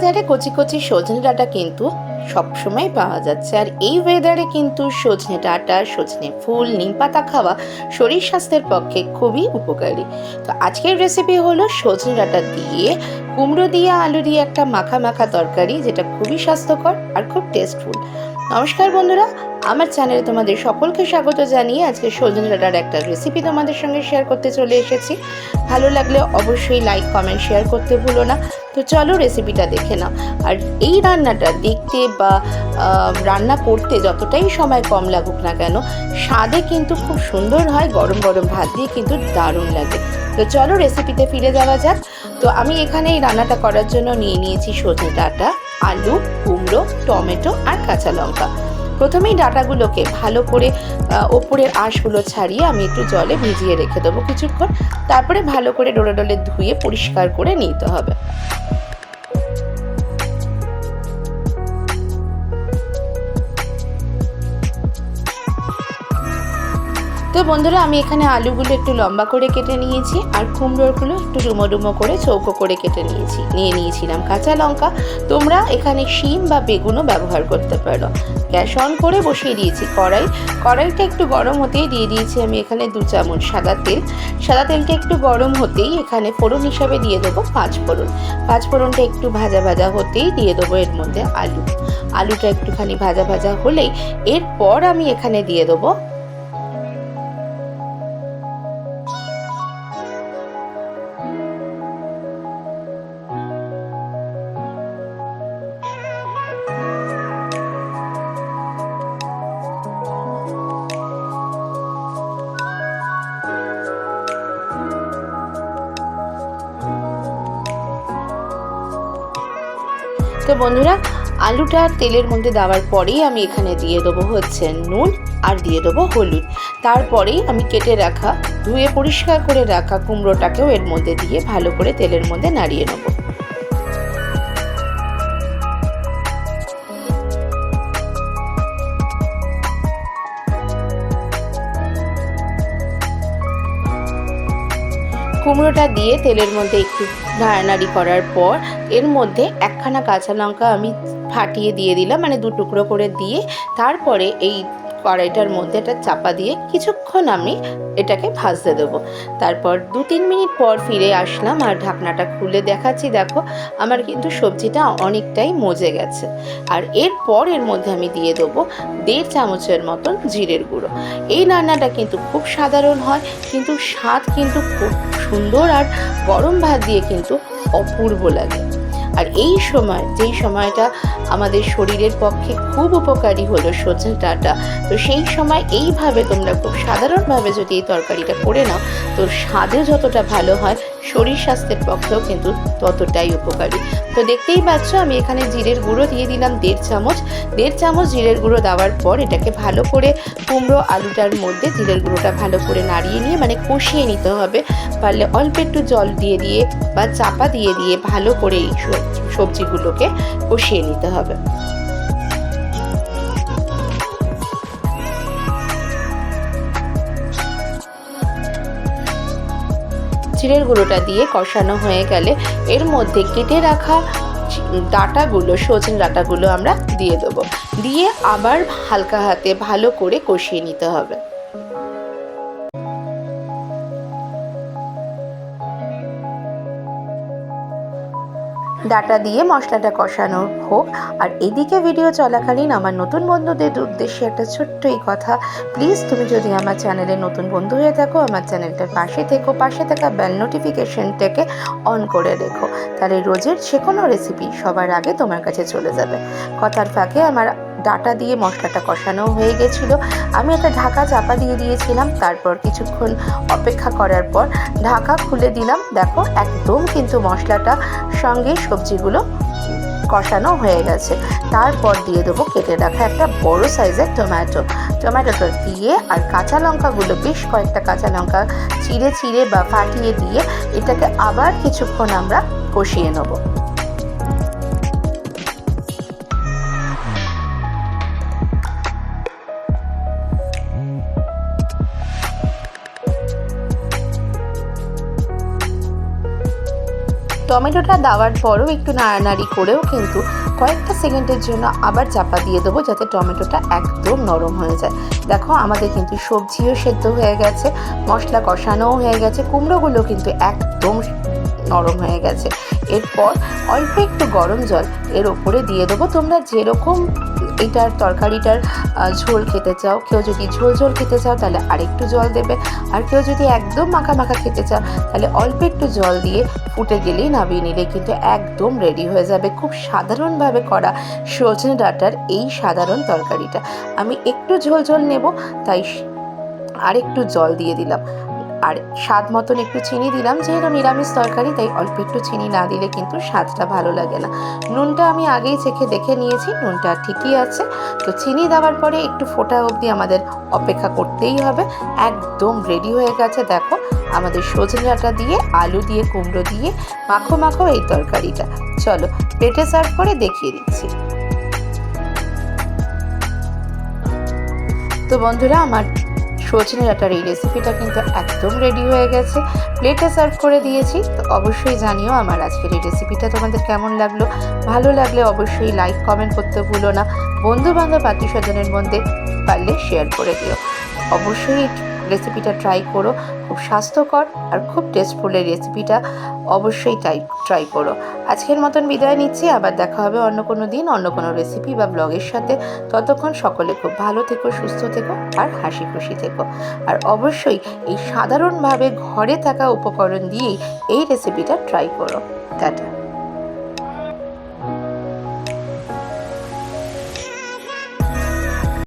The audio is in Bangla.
বাজারে কচি কচি সজনে ডাঁটা কিন্তু সবসময় পাওয়া যাচ্ছে। আর এই ওয়েদারে কিন্তু সজনে ডাঁটা, সজনে ফুল, নিম পাতা খাওয়া শরীর স্বাস্থ্যের পক্ষে খুবই উপকারী। তো আজকের রেসিপি হলো সজনে ডাঁটা দিয়ে কুমড়ো দিয়ে আলু দিয়ে একটা মাখা মাখা তরকারি যেটা খুবই স্বাস্থ্যকর আর খুব টেস্টফুল নমস্কার বন্ধুরা, আমার চ্যানেলে তোমাদের সকলকে স্বাগত জানিয়ে আজকে সজনে ডাঁটার একটা রেসিপি তোমাদের সঙ্গে শেয়ার করতে চলে এসেছি। ভালো লাগলে অবশ্যই লাইক কমেন্ট শেয়ার করতে ভুলো না। তো চলো রেসিপিটা দেখে নাও। আর এই রান্নাটা দেখতে বা রান্না করতে যতটাই সময় কম লাগুক না কেন, স্বাদে কিন্তু খুব সুন্দর হয়, গরম গরম ভাত দিয়ে কিন্তু দারুণ লাগে। তো চলো রেসিপিতে ফিরে যাওয়া যাক। তো আমি এখানে এই রান্নাটা করার জন্য নিয়ে নিয়েছি সজনে ডাঁটা, আলু, কুমড়ো, টমেটো আর কাঁচা লঙ্কা। প্রথমেই ডাঁটাগুলোকে ভালো করে ওপরের আঁশগুলো ছাড়িয়ে আমি একটু জলে ভিজিয়ে রেখে দেবো কিছুক্ষণ। তারপরে ভালো করে ডোলে ডোলে ধুয়ে পরিষ্কার করে নিতে হবে। তো বন্ধুরা, আমি এখানে আলুগুলো একটু লম্বা করে কেটে নিয়েছি আর কুমড়োগুলো একটু ডুমো ডুমো করে চৌকো করে কেটে নিয়েছি, নিয়ে নিয়েছিলাম কাঁচা লঙ্কা। তোমরা এখানে শিম বা বেগুনও ব্যবহার করতে পারো। গ্যাস অন করে বসিয়ে দিয়েছি কড়াই। কড়াইটা একটু গরম হতেই দিয়ে দিয়েছি আমি এখানে দু চামচ সাদা তেল। সাদা তেলটা একটু গরম হতেই এখানে ফোড়ন হিসাবে দিয়ে দেবো পাঁচ ফোড়ন। পাঁচ ফোড়নটা একটু ভাজা ভাজা হতেই দিয়ে দেবো এর মধ্যে আলু। আলুটা একটুখানি ভাজা ভাজা হলেই এরপর আমি এখানে দিয়ে দেবো তো বন্ধুরা, আলুটা তেলের মধ্যে দেওয়ার পরেই আমি এখানে দিয়ে দেবো হচ্ছে নুন আর দিয়ে দেবো হলুদ। তারপরেই আমি কেটে রাখা, ধুয়ে পরিষ্কার করে রাখা কুমড়োটাকেও এর মধ্যে দিয়ে ভালো করে তেলের মধ্যে নাড়িয়ে নেব। কুমড়োটা দিয়ে তেলের মধ্যে একটু নাড়ানাড়ি করার পর এর মধ্যে একখানা কাঁচা লঙ্কা আমি ফাটিয়ে দিয়ে দিলাম মানে দু টুকরো করে দিয়ে, তারপরে এই কড়াইটার মধ্যে একটা চাপা দিয়ে কিছুক্ষণ আমি এটাকে ভাজতে দেবো। তারপর দু তিন মিনিট পর ফিরে আসলাম আর ঢাকনাটা খুলে দেখাচ্ছি, দেখো আমার কিন্তু সবজিটা অনেকটাই মজে গেছে। আর এরপর এর মধ্যে আমি দিয়ে দেবো দেড় চামচের মতন জিরের গুঁড়ো। এই রান্নাটা কিন্তু খুব সাধারণ হয়, কিন্তু স্বাদ কিন্তু খুব সুন্দর আর গরম ভাত দিয়ে কিন্তু অপূর্ব লাগে। আর এই সময়, যেই সময়টা আমাদের শরীরের পক্ষে খুব উপকারী হলো সজনে ডাঁটা, তো সেই সময় এইভাবে তোমরা খুব সাধারণভাবে যদি এই তরকারিটা করে নাও, তো স্বাদে যতটা ভালো হয় শরীর স্বাস্থ্যের পক্ষেও কিন্তু ততটাই উপকারী। তো দেখতেই পাচ্ছ, আমি এখানে জিরের গুঁড়ো দিয়ে দিলাম দেড় চামচ। দেড় চামচ জিরের গুঁড়ো দেওয়ার পর এটাকে ভালো করে কুমড়ো আলুটার মধ্যে জিরের গুঁড়োটা ভালো করে নাড়িয়ে নিয়ে মানে কষিয়ে নিতে হবে। পারলে অল্প একটু জল দিয়ে দিয়ে বা চাপা দিয়ে দিয়ে ভালো করে এই সব- সবজিগুলোকে কষিয়ে নিতে হবে। জিরের গুঁড়োটা দিয়ে কষানো হয়ে গেলে এর মধ্যে কেটে রাখা ডাঁটাগুলো, সজনে ডাটাগুলো আমরা দিয়ে দেবো। দিয়ে আবার হালকা হাতে ভালো করে কষিয়ে নিতে হবে। ডাটা দিয়ে মশলাটা কষানো হোক। আর এদিকে ভিডিও চলাকালীন আমার নতুন বন্ধুদের উদ্দেশ্যে একটা ছোট্ট এই কথা। প্লিজ তুমি যদি আমার চ্যানেলে নতুন বন্ধু হয়ে থাকো, আমার চ্যানেলটার পাশে থেকো, পাশে থাকা বেল নোটিফিকেশনটাকে অন করে রেখো। তাহলে রোজের যে কোনো রেসিপি সবার আগে তোমার কাছে চলে যাবে। কথার ফাঁকে আমার ডাটা দিয়ে মশলাটা কষানো হয়ে গেছিল। আমি একটা ঢাকা চাপা দিয়ে দিয়েছিলাম, তারপর কিছুক্ষণ অপেক্ষা করার পর ঢাকা খুলে দিলাম। দেখো, একদম কিন্তু মশলাটা সঙ্গে সবজিগুলো কষানো হয়ে গেছে। তারপর দিয়ে দেবো কেটে রাখা একটা বড় সাইজের টমেটো। টমেটোটা দিয়ে আর কাঁচা লঙ্কাগুলো, বেশ কয়েকটা কাঁচা লঙ্কা চিড়ে চিড়ে বা ফাটিয়ে দিয়ে এটাকে আবার কিছুক্ষণ আমরা কষিয়ে নেব। টমেটোটা দেওয়ার পরও একটু নাড়ানাড়ি করেও কিন্তু কয়েকটা সেকেন্ডের জন্য আবার চাপা দিয়ে দেবো যাতে টমেটোটা একদম নরম হয়ে যায়। দেখো, আমাদের কিন্তু সবজিও সেদ্ধ হয়ে গেছে, মশলা কষানোও হয়ে গেছে, কুমড়োগুলো কিন্তু একদম নরম হয়ে গেছে। এরপর অল্প একটু গরম জল এর ওপরে দিয়ে দেবো। তোমরা যেরকম এটার তরকারিটার ঝোল খেতে চাও। কেউ যদি ঝোল ঝোল খেতে চাও, তাহলে আরেকটু জল দেবে। আর কেউ যদি একদম মাখা মাখা খেতে চাও, তাহলে অল্প একটু জল দিয়ে ফুটে গেলেই নামিয়ে নিলে কিন্তু একদম রেডি হয়ে যাবে। খুব সাধারণভাবে করা সজনে ডাটার এই সাধারণ তরকারিটা। আমি একটু ঝোল ঝোল নেব, তাই স- আর একটু জল দিয়ে দিলাম। আর স্বাদ মতন একটু চিনি দিলাম, যেহেতু নিরামিষ তরকারি, তাই অল্প একটু চিনি না দিলে কিন্তু স্বাদটা ভালো লাগে না। নুনটা আমি আগেই চেখে দেখে নিয়েছি, নুনটা ঠিকই আছে। তো চিনি দেওয়ার পরে একটু ফোটা অবধি আমাদের অপেক্ষা করতেই হবে। একদম রেডি হয়ে গেছে, দেখো। আমাদের সজনে দিয়ে, আলু দিয়ে, কুমড়ো দিয়ে, মাখো মাখো এই তরকারিটা। চলো, পেটে সার্ভ করে দেখিয়ে দিচ্ছি। তো বন্ধুরা, আমার সজনে ডাটার এই রেসিপিটা কিন্তু একদম রেডি হয়ে গেছে। প্লেটে সার্ভ করে দিয়েছি, তো অবশ্যই জানিও আমার আজকের এই রেসিপিটা তোমাদের কেমন লাগল। ভালো লাগলে অবশ্যই লাইক কমেন্ট করতে ভুলো না। বন্ধু বান্ধব আত্মীয় স্বজনের মধ্যে পারলে শেয়ার করে দিও। অবশ্যই রেসিপিটা ট্রাই করো। খুব স্বাস্থ্যকর আর খুব টেস্টফুল এই রেসিপিটা অবশ্যই ট্রাই ট্রাই করো। আজকের মতন বিদায় নিচ্ছি। আবার দেখা হবে অন্য কোনো দিন, অন্য কোনো রেসিপি বা ব্লগের সাথে। ততক্ষণ সকলে খুব ভালো থেকো, সুস্থ থেকো আর হাসি খুশি থেকো। আর অবশ্যই এই সাধারণভাবে ঘরে থাকা উপকরণ দিয়েই এই রেসিপিটা ট্রাই করো। টাটা।